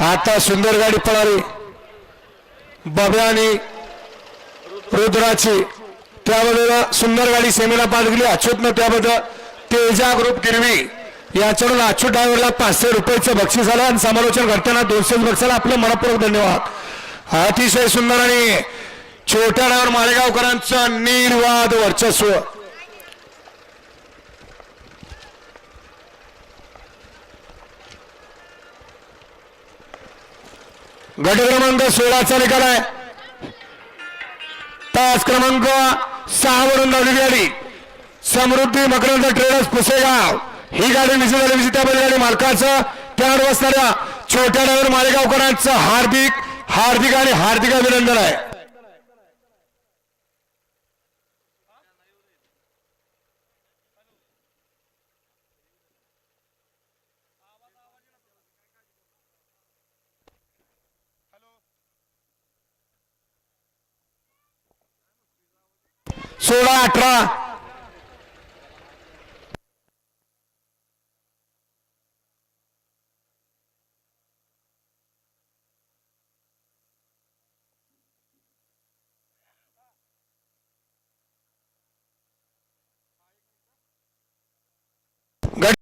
आता सुंदर गाडी पळाली. बब्या आणि रुद्राची. त्याबद्दल सुंदर गाडी सेमीला पास गेली अच्युतनं त्याबद्दल तेजा ग्रुप गिरवी. याच्याकडून अच्युत ड्रायव्हरला पाचशे रुपयाचं बक्षीस आलं आणि समालोचन करताना दोनशे बक्षाला आपलं मनपूर्वक धन्यवाद. अतिशय सुंदर आणि छोट्या ड्रायव्हर मालेगावकरांचं निर्वाद वर्चस्व. गट क्रमांक सोळाचा निकाल आहे. तास क्रमांक सहा वरून धावलेली गाडी. समृद्धी मकरंद ट्रेडर्स पुसेगाव. ही गाडी विजय झाली विजय त्या गाडी मालकाचं. त्यावर बसणाऱ्या छोट्या ड्रायव्हर मालेगावकरांचं हार्दिक हार्दिक आणि हार्दिक अभिनंदन आहे. सोळा अठरा.